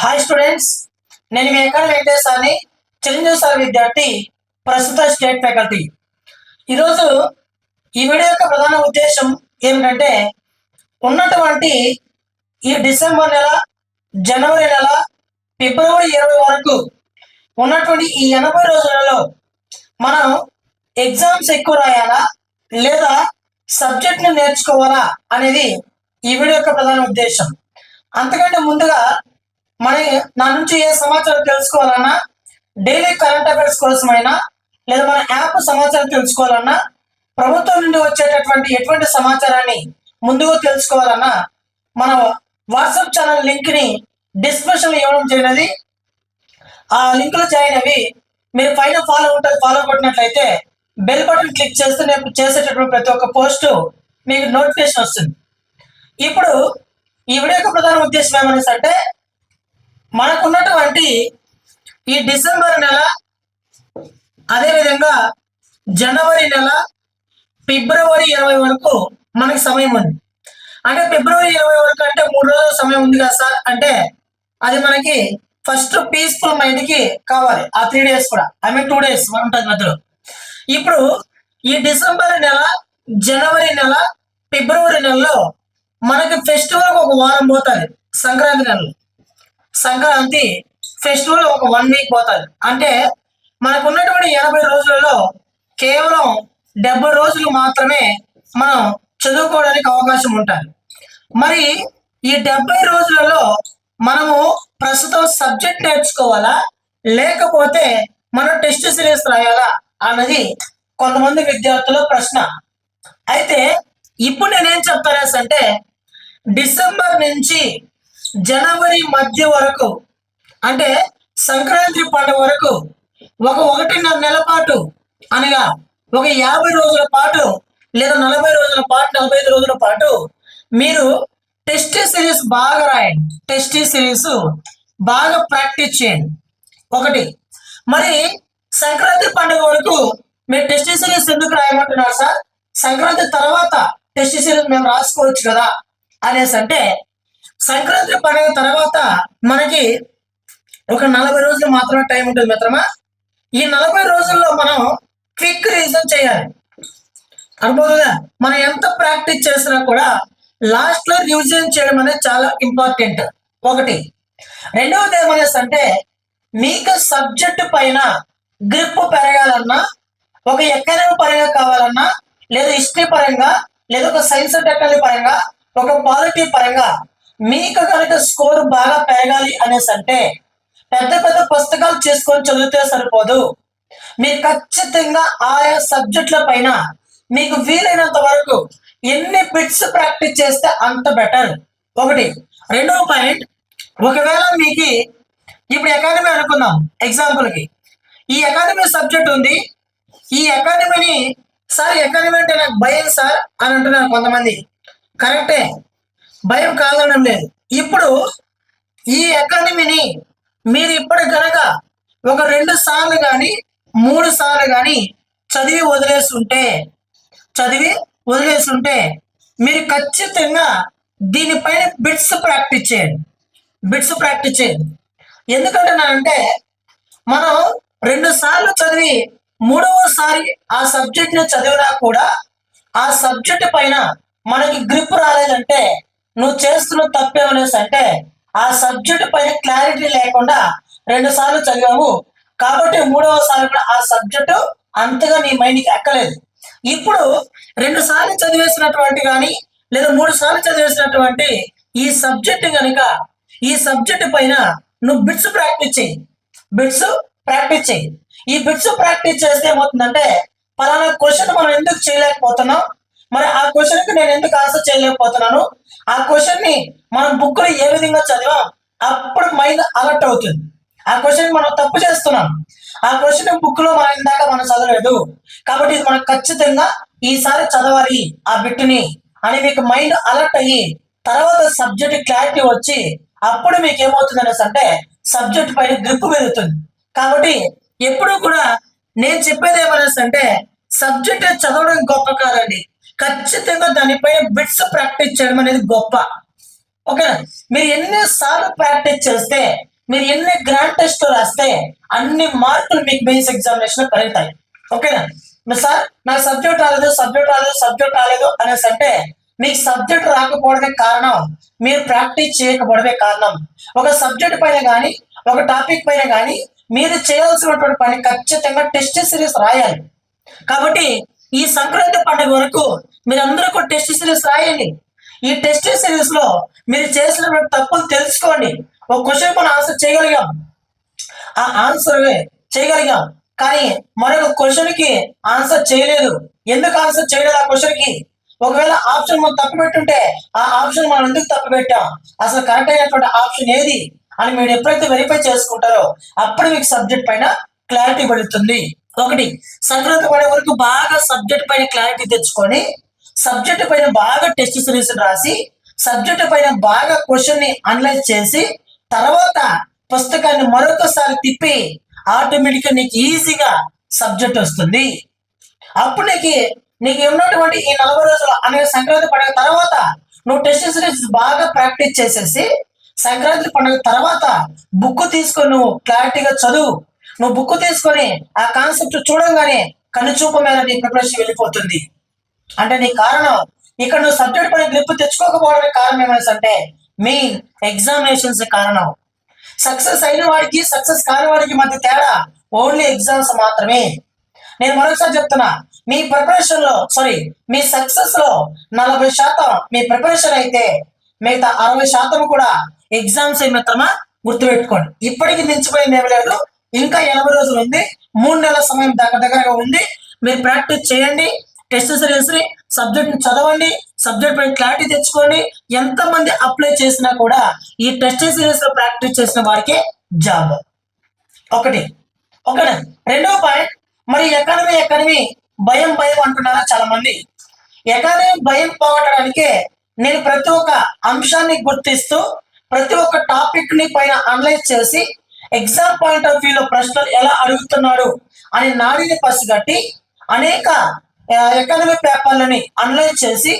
Hi students నేను మీ ఎక్కడ వెంకటేశాన్ని Chiranjeevi sir విద్యార్థి ప్రస్తుత స్టేట్ ఫ్యాకల్టీ. ఈరోజు ఈ వీడియో యొక్క ప్రధాన ఉద్దేశం ఏమిటంటే ఉన్నటువంటి ఈ డిసెంబర్ నెల జనవరి నెల ఫిబ్రవరి ఇరవై వరకు ఉన్నటువంటి ఈ ఎనభై రోజులలో మనం ఎగ్జామ్స్ ఎక్కువ రాయాలా లేదా సబ్జెక్ట్ని నేర్చుకోవాలా అనేది ఈ వీడియో యొక్క ప్రధాన ఉద్దేశం. అంతకంటే ముందుగా మన నా నుంచి ఏ సమాచారం తెలుసుకోవాలన్నా డైలీ కరెంట్ అఫైర్స్ కోసమైనా లేదా మన యాప్ సమాచారం తెలుసుకోవాలన్నా ప్రభుత్వం నుండి వచ్చేటటువంటి ఎటువంటి సమాచారాన్ని ముందుగా తెలుసుకోవాలన్నా మన వాట్సాప్ ఛానల్ లింక్ని డిస్క్రిప్షన్ ఇవ్వడం చేయనది ఆ లింక్లో జాయిన్ అవి మీరు పైన ఫాలో ఉంటుంది ఫాలో కొట్టినట్లయితే బెల్ బటన్ క్లిక్ చేస్తే నేను చేసేటటువంటి ప్రతి ఒక్క పోస్ట్ మీకు నోటిఫికేషన్ వస్తుంది. ఇప్పుడు ఈ వీడియో యొక్క ప్రధాన ఉద్దేశం ఏమనేసి అంటే మనకున్నటువంటి ఈ డిసెంబర్ నెల అదేవిధంగా జనవరి నెల ఫిబ్రవరి ఇరవై వరకు మనకి సమయం ఉంది. అంటే ఫిబ్రవరి ఇరవై వరకు అంటే మూడు రోజుల సమయం ఉంది కదా సార్? అంటే అది మనకి ఫస్ట్ పీస్ఫుల్ మైండ్కి కావాలి. ఆ త్రీ డేస్ కూడా. ఐ మీన్ టూ డేస్ ఉంటుంది మధ్యలో. ఇప్పుడు ఈ డిసెంబర్ నెల జనవరి నెల ఫిబ్రవరి నెలలో మనకి ఫెస్టివల్ ఒక వారం పోతుంది. సంక్రాంతి నెలలో. సంక్రాంతి ఫెస్టివల్ ఒక వన్ వీక్ పోతుంది. అంటే మనకు ఉన్నటువంటి ఎనభై రోజులలో కేవలం డెబ్బై రోజులు మాత్రమే మనం చదువుకోవడానికి అవకాశం ఉంటుంది. మరి ఈ డెబ్బై రోజులలో మనము ప్రస్తుతం సబ్జెక్ట్ నేర్చుకోవాలా? లేకపోతే మనం టెస్ట్ సిరీస్ రాయాలా? అన్నది కొంతమంది విద్యార్థుల ప్రశ్న. అయితే ఇప్పుడు నేనేం చెప్తానేసి అంటే డిసెంబర్ నుంచి జనవరి మధ్య వరకు అంటే సంక్రాంతి పండుగ వరకు ఒక ఒకటిన్నర నెల పాటు అనగా ఒక యాభై రోజుల పాటు లేదా నలభై రోజుల పాటు నలభై ఐదు రోజుల పాటు మీరు టెస్ట్ సిరీస్ బాగా రాయండి. టెస్ట్ సిరీస్ బాగా ప్రాక్టీస్ చేయండి. ఒకటి. మరి సంక్రాంతి పండుగ వరకు మీరు టెస్ట్ సిరీస్ ఎందుకు రాయమంటున్నారు సార్? సంక్రాంతి తర్వాత టెస్ట్ సిరీస్ మేము రాసుకోవచ్చు కదా అనేసి అంటే సంక్రాంతి పండుగ తర్వాత మనకి ఒక నలభై రోజులు మాత్రమే టైం ఉంటుంది మిత్రమా? ఈ నలభై రోజుల్లో మనం క్విక్ రీజన్ చేయాలి. అర్థమవుతుందా? మనం ఎంత ప్రాక్టీస్ చేసినా కూడా లాస్ట్లో రివిజన్ చేయడం అనేది చాలా ఇంపార్టెంట్ ఒకటి. రెండవది ఏమనేసి అంటే మీకు సబ్జెక్ట్ పైన గ్రిప్ పెరగాలన్నా ఒక ఎకనమీ పరంగా కావాలన్నా లేదా హిస్టరీ పరంగా లేదా ఒక సైన్స్ టెక్నాలజీ పరంగా ఒక పాలిటీ పరంగా మీకు కనుక స్కోర్ బాగా పెరగాలి అనేసి అంటే పెద్ద పెద్ద పుస్తకాలు చేసుకొని చదివితే సరిపోదు. మీరు ఖచ్చితంగా ఆయా సబ్జెక్టుల పైన మీకు వీలైనంత వరకు ఎన్ని బిట్స్ ప్రాక్టీస్ చేస్తే అంత బెటర్. ఒకటి రెండవ పాయింట్ ఒకవేళ మీకు ఇప్పుడు అకాడమీ అనుకుందాం ఎగ్జాంపుల్కి ఈ అకాడమీ సబ్జెక్ట్ ఉంది. ఈ అకాడమీని సార్ అకాడమీ అంటే నాకు భయం సార్ అని అంటున్నారు కొంతమంది. కరెక్టే. భయం కాలడం లేదు. ఇప్పుడు ఈ అకాడమీని మీరు ఇప్పుడు కనుక ఒక రెండు సార్లు కానీ మూడు సార్లు కానీ చదివి వదిలేస్తుంటే చదివి వదిలేస్తుంటే మీరు ఖచ్చితంగా దీనిపైన బిట్స్ ప్రాక్టీస్ చేయండి. బిట్స్ ప్రాక్టీస్ చేయండి. ఎందుకంటున్నానంటే మనం రెండు సార్లు చదివి మూడవసారి ఆ సబ్జెక్ట్ని చదివినా కూడా ఆ సబ్జెక్ట్ పైన మనకి గ్రిప్ రాలేదంటే నువ్వు చేస్తున్న తప్పేమనేసి అంటే ఆ సబ్జెక్ట్ పైన క్లారిటీ లేకుండా రెండు సార్లు చదివావు. కాబట్టి మూడవసారి కూడా ఆ సబ్జెక్టు అంతగా నీ మైండ్కి ఎక్కలేదు. ఇప్పుడు రెండు సార్లు చదివేసినటువంటి కానీ లేదా మూడు సార్లు చదివేసినటువంటి ఈ సబ్జెక్ట్ కనుక ఈ సబ్జెక్ట్ పైన నువ్వు బిట్స్ ప్రాక్టీస్ చేయి. బిట్స్ ప్రాక్టీస్ చేయి. ఈ బిట్స్ ప్రాక్టీస్ చేస్తే ఏమవుతుందంటే పలానా క్వశ్చన్ మనం ఎందుకు చేయలేకపోతున్నాం? మరి ఆ క్వశ్చన్కి నేను ఎందుకు ఆన్సర్ చేయలేకపోతున్నాను? ఆ క్వశ్చన్ని మనం బుక్లో ఏ విధంగా చదివాం? అప్పుడు మైండ్ అలర్ట్ అవుతుంది. ఆ క్వశ్చన్ మనం తప్పు చేస్తున్నాం. ఆ క్వశ్చన్ బుక్లో మనం ఇందాక మనం చదవలేదు. కాబట్టి ఇది మనం ఖచ్చితంగా ఈసారి చదవాలి ఆ బిట్టుని అని మీకు మైండ్ అలర్ట్ అయ్యి తర్వాత సబ్జెక్ట్ క్లారిటీ వచ్చి అప్పుడు మీకు ఏమవుతుంది అనేసి అంటే సబ్జెక్ట్ పైన గ్రిప్ పెరుగుతుంది. కాబట్టి ఎప్పుడు కూడా నేను చెప్పేది ఏమనేసి అంటే సబ్జెక్ట్ చదవడం గొప్ప కాదండి. ఖచ్చితంగా దానిపైన బిట్స్ ప్రాక్టీస్ చేయడం అనేది గొప్ప. ఓకేనా? మీరు ఎన్నిసార్లు ప్రాక్టీస్ చేస్తే మీరు ఎన్ని గ్రాండ్ టెస్ట్ రాస్తే అన్ని మార్కులు మీకు బేస్ ఎగ్జామినేషన్ పెరుగుతాయి ఓకేనా? సార్ నాకు సబ్జెక్ట్ రాలేదు సబ్జెక్ట్ రాలేదు సబ్జెక్ట్ రాలేదు అనేసి అంటే మీకు సబ్జెక్ట్ రాకపోవడమే కారణం మీరు ప్రాక్టీస్ చేయకపోవడమే కారణం. ఒక సబ్జెక్ట్ పైన కానీ ఒక టాపిక్ పైన కానీ మీరు చేయాల్సినటువంటి పని ఖచ్చితంగా టెస్ట్ సిరీస్ రాయాలి. కాబట్టి ఈ సంక్రాంతి పండుగ వరకు మీరు కూడా టెస్ట్ సిరీస్ రాయండి. ఈ టెస్ట్ సిరీస్లో మీరు చేసిన తప్పులు తెలుసుకోండి. ఒక క్వశ్చన్ మనం ఆన్సర్ చేయగలిగాం. ఆ ఆన్సర్ చేయగలిగాం. కానీ మరొక క్వశ్చన్కి ఆన్సర్ చేయలేదు. ఎందుకు ఆన్సర్ చేయలేదు ఆ క్వశ్చన్కి? ఒకవేళ ఆప్షన్ మనం తప్పు పెట్టుంటే ఆ ఆప్షన్ మనం ఎందుకు తప్పు పెట్టాం? అసలు కరెక్ట్ అయినటువంటి ఆప్షన్ ఏది? అని మీరు ఎప్పుడైతే వెరిఫై చేసుకుంటారో అప్పుడు మీకు సబ్జెక్ట్ పైన క్లారిటీ పడుతుంది. ఒకటి సంక్రాంతి పడే వరకు బాగా సబ్జెక్ట్ పైన క్లారిటీ తెచ్చుకొని సబ్జెక్ట్ పైన బాగా టెస్ట్ సిరీస్ రాసి సబ్జెక్ట్ పైన బాగా క్వశ్చన్ని అనలైజ్ చేసి తర్వాత పుస్తకాన్ని మరొకసారి తిప్పి ఆటోమేటిక్గా నీకు ఈజీగా సబ్జెక్ట్ వస్తుంది. అప్పుడు నీకు నీకు ఉన్నటువంటి ఈ నలభై రోజులు అనే సంక్రాంతి పండుగ తర్వాత నువ్వు టెస్ట్ సిరీస్ బాగా ప్రాక్టీస్ చేసేసి సంక్రాంతి పండుగ తర్వాత బుక్ తీసుకొని నువ్వు క్లారిటీగా చదువు. నువ్వు బుక్ తీసుకొని ఆ కాన్సెప్ట్ చూడంగానే కనుచూపు మీద నీ ప్రిపరేషన్ వెళ్ళిపోతుంది. అంటే నీ కారణం ఇక్కడ నువ్వు సబ్జెక్ట్ పైన గ్రిప్ తెచ్చుకోకపోవడానికి కారణం ఏమైనా అంటే మెయిన్ ఎగ్జామినేషన్స్ కారణం. సక్సెస్ అయిన వాడికి సక్సెస్ కాని వాడికి మధ్య తేడా ఓన్లీ ఎగ్జామ్స్ మాత్రమే. నేను మరొకసారి చెప్తున్నా మీ ప్రిపరేషన్లో సారీ మీ సక్సెస్లో నలభై శాతం మీ ప్రిపరేషన్ అయితే మిగతా అరవై శాతం కూడా ఎగ్జామ్స్ మిత్రమా గుర్తుపెట్టుకోండి. ఇప్పటికి మించిపోయింది ఏమి లేదు ఇంకా ఎనభై రోజులు ఉంది. మూడు నెలల సమయం దగ్గర దగ్గరగా ఉంది. మీరు ప్రాక్టీస్ చేయండి. టెస్ట్ సిరీస్ని సబ్జెక్ట్ని సబ్జెక్ట్ని చదవండి. సబ్జెక్ట్ పై క్లారిటీ తెచ్చుకోండి. ఎంత మంది అప్లై చేసినా కూడా ఈ టెస్ట్ సిరీస్లో ప్రాక్టీస్ చేసిన వారికే జాబ్. ఒకటి. ఒకటి. రెండవ పాయింట్ మరి ఎకానమీ ఎకానమీ భయం భయం అంటున్నారు చాలా మంది ఎకానమీ భయం పోగొట్టడానికే నేను ప్రతి ఒక్క అంశాన్ని గుర్తిస్తూ ప్రతి ఒక్క టాపిక్ని పైన అనలైజ్ చేసి ఎగ్జామ్ పాయింట్ ఆఫ్ వ్యూలో ప్రశ్నలు ఎలా అడుగుతున్నాడు అని నాడిని పసిగట్టి అనేక ఎకానమీ పేపర్లని అనలైజ్ చేసి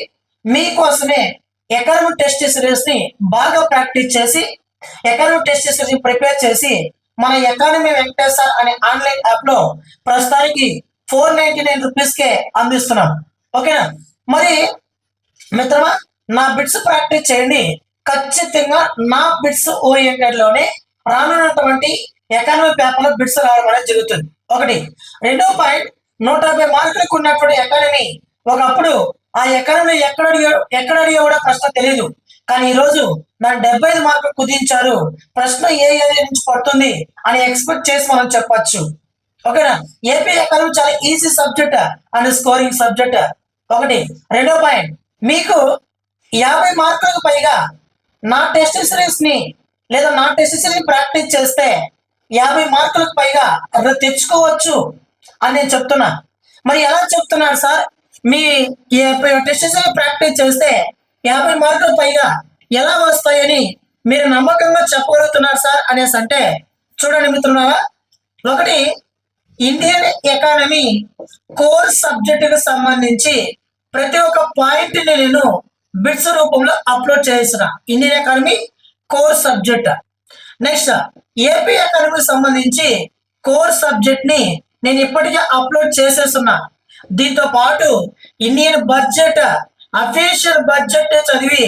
మీకోసమే ఎకానమీ టెస్ట్ సిరీస్ని బాగా ప్రాక్టీస్ చేసి ఎకానమీ టెస్ట్ సిరీస్ని ప్రిపేర్ చేసి మన ఎకానమీ వెంకటేశ్వర్ అనే ఆన్లైన్ యాప్లో ప్రస్తుతానికి ఫోర్ నైన్టీ నైన్ రూపీస్ కే అందిస్తున్నాం. ఓకేనా మరి మిత్రమా నా బిట్స్ ప్రాక్టీస్ చేయండి. ఖచ్చితంగా నా బిట్స్ ఓరియంటెడ్లోనే రానున్నటువంటి ఎకానమీ పేపర్లో బిట్స్ రావడం అనేది జరుగుతుంది. ఒకటి. రెండో పాయింట్ నూట యాభై మార్కులకు ఉన్నటువంటి ఎకానమీ ఒకప్పుడు ఆ ఎకానమీ ఎక్కడ ఎక్కడ అడిగా కూడా ప్రశ్న తెలియదు కానీ ఈ రోజు నా డెబ్బై ఐదు మార్కులు కుదించారు. ప్రశ్న ఏ ఏరియా నుంచి పడుతుంది అని ఎక్స్పెక్ట్ చేసి మనం చెప్పచ్చు. ఓకేనా? ఏపీ ఎకానమీ చాలా easy subject and scoring subject. ఒకటి. రెండో పాయింట్ మీకు యాభై మార్కులకు పైగా నా టెస్ట్ సిరీస్ని లేదా నా టెస్ట్ ప్రాక్టీస్ చేస్తే యాభై మార్కులకు పైగా తెచ్చుకోవచ్చు అని నేను చెప్తున్నా. మరి ఎలా చెప్తున్నారు సార్? మీ టెస్ట్ ప్రాక్టీస్ చేస్తే యాభై మార్కులు పైగా ఎలా వస్తాయని మీరు నమ్మకంగా చెప్పగలుగుతున్నారు సార్ అనేసి అంటే చూడండి మిత్రులారా ఒకటి ఇండియన్ ఎకానమీ కోర్ సబ్జెక్టుకు సంబంధించి ప్రతి ఒక్క పాయింట్ని నేను బిట్స్ రూపంలో అప్లోడ్ చేసిన Indian economy core subject next AP ఎకానమీకి సంబంధించి కోర్ సబ్జెక్ట్ని నేను ఇప్పటికే అప్లోడ్ చేసేస్తున్నా. దీంతో పాటు ఇండియన్ బడ్జెట్ అఫీషియల్ బడ్జెట్ చదివి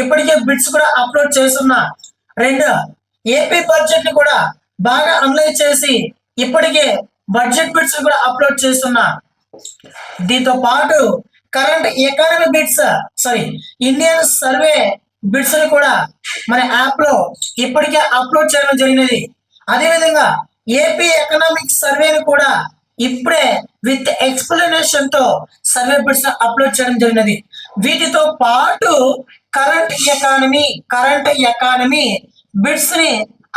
ఇప్పటికే బిట్స్ కూడా అప్లోడ్ చేస్తున్నా. రెండు ఏపీ బడ్జెట్ని కూడా బాగా అనలైజ్ చేసి ఇప్పటికే బడ్జెట్ బిట్స్ కూడా అప్లోడ్ చేస్తున్నా. దీంతో పాటు current economy bits sorry Indian survey బిట్స్ని కూడా మన యాప్లో ఇప్పటికే అప్లోడ్ చేయడం జరిగినది. అదేవిధంగా ఏపీ ఎకనామిక్ సర్వేని కూడా ఇప్పుడే విత్ ఎక్స్ప్లెనేషన్తో సర్వే బిట్స్ అప్లోడ్ చేయడం జరిగినది. వీటితో పాటు కరెంట్ ఎకానమీ కరెంట్ ఎకానమీ బిట్స్ని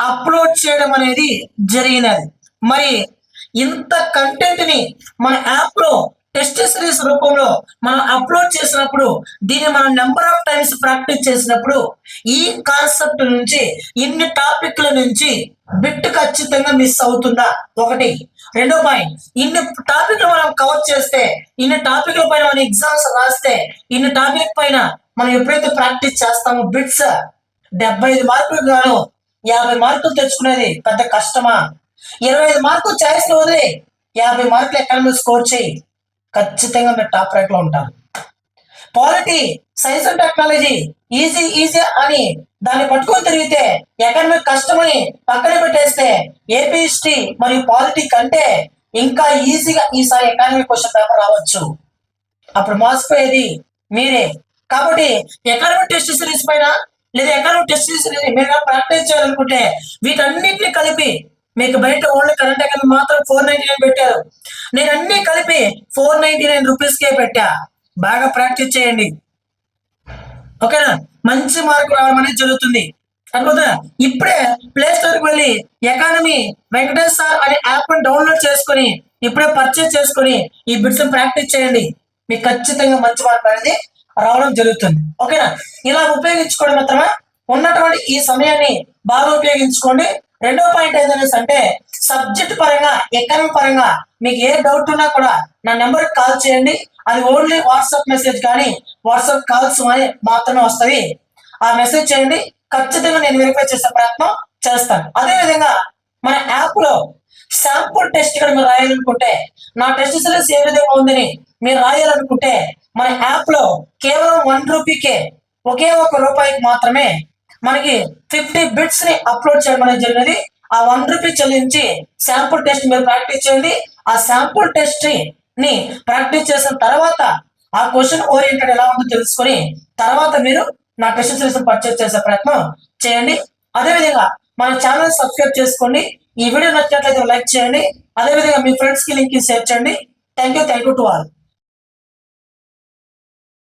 అప్లోడ్ చేయడం అనేది జరిగినది. మరి ఇంత కంటెంట్ని మన యాప్లో టెస్ట్ సిరీస్ రూపంలో మనం అప్లోడ్ చేసినప్పుడు దీన్ని మనం నెంబర్ ఆఫ్ టైమ్స్ ప్రాక్టీస్ చేసినప్పుడు ఈ కాన్సెప్ట్ నుంచి ఇన్ని టాపిక్ల నుంచి బిట్ ఖచ్చితంగా మిస్ అవుతుందా? ఒకటి. రెండో పాయింట్ ఇన్ని టాపిక్లు మనం కవర్ చేస్తే ఇన్ని టాపిక్ల పైన మనం ఎగ్జామ్స్ రాస్తే ఇన్ని టాపిక్ పైన మనం ఎప్పుడైతే ప్రాక్టీస్ చేస్తామో బిట్స్ డెబ్బై ఐదు మార్కులు గాను యాభై మార్కులు తెచ్చుకునేది పెద్ద కష్టమా? ఇరవై ఐదు మార్కులు చాయిస్ వదిలి యాభై మార్కులు ఎకానమీ స్కోర్ చేయి? ఖచ్చితంగా మీరు టాప్ ర్యాంక్లో ఉంటారు. Polity science and technology easy easy అని దాన్ని పట్టుకొని తిరిగితే ఎకనమిక్ కష్టమని పక్కన పెట్టేస్తే ఏపీ హిస్టరీ మరియు పాలిటీ కంటే ఇంకా ఈజీగా ఈసారి ఎకానమిక్ క్వశ్చన్ పేపర్ రావచ్చు. అప్పుడు మోసపోయేది మీరే. కాబట్టి ఎకానమిక్ టెస్ట్ సిరీస్ పైన లేదా ఎకానమిక్ టెస్ట్ సిరీస్ మీరు ప్రాక్టీస్ చేయాలనుకుంటే వీటన్నిటిని కలిపి మీకు బయట ఓన్లీ కరెంట్ అకౌంట్ మాత్రం ఫోర్ నైన్టీ నైన్ పెట్టారు. నేను అన్ని కలిపి ఫోర్ నైన్టీ నైన్ రూపీస్ కే పెట్టా. బాగా ప్రాక్టీస్ చేయండి. ఓకేనా? మంచి మార్కు రావడం అనేది జరుగుతుంది. అనుకుంటా ఇప్పుడే ప్లే స్టోర్ వెళ్ళి ఎకానమీ వెంకటేష్ సార్ అనే యాప్ డౌన్లోడ్ చేసుకొని ఇప్పుడే పర్చేస్ చేసుకొని ఈ బిట్స్ ప్రాక్టీస్ చేయండి. మీకు ఖచ్చితంగా మంచి మార్పు అనేది రావడం జరుగుతుంది. ఓకేనా? ఇలా ఉపయోగించుకోవడం మాత్రమే ఉన్నటువంటి ఈ సమయాన్ని బాగా ఉపయోగించుకోండి. రెండో పాయింట్ ఏదనేసి అంటే సబ్జెక్ట్ పరంగా ఎకనమీ పరంగా మీకు ఏ డౌట్ ఉన్నా కూడా నా నెంబర్ కాల్ చేయండి. అది ఓన్లీ వాట్సాప్ మెసేజ్ కానీ వాట్సాప్ కాల్స్ మాత్రమే వస్తాయి. ఆ మెసేజ్ చేయండి. ఖచ్చితంగా నేను వెరిఫై చేసే ప్రయత్నం చేస్తాను. అదే విధంగా మన యాప్లో శాంపుల్ టెస్ట్ కూడా మీరు రాయాలనుకుంటే నా టెస్ట్ సిరీస్ ఏ విధంగా ఉందని మీరు రాయాలనుకుంటే మన యాప్లో కేవలం వన్ రూపీకే ఒకే ఒక రూపాయికి మాత్రమే మనకి ఫిఫ్టీ బిట్స్ని అప్లోడ్ చేయడం అనేది జరిగినది. ఆ వన్ రూపీ చెల్లించి శాంపుల్ టెస్ట్ మీరు ప్రాక్టీస్ చేయండి. ఆ శాంపుల్ టెస్ట్ని ప్రాక్టీస్ చేసిన తర్వాత ఆ క్వశ్చన్ ఓరియంటెడ్ ఎలా ఉందో తెలుసుకొని తర్వాత మీరు నా టెస్ట్ సిరీస్ పర్చేస్ చేసే ప్రయత్నం చేయండి. అదేవిధంగా మన ఛానల్ సబ్స్క్రైబ్ చేసుకోండి. ఈ వీడియో నచ్చినట్లయితే లైక్ చేయండి. అదేవిధంగా మీ ఫ్రెండ్స్కి లింక్ షేర్ చేయండి. Thank you thank you to all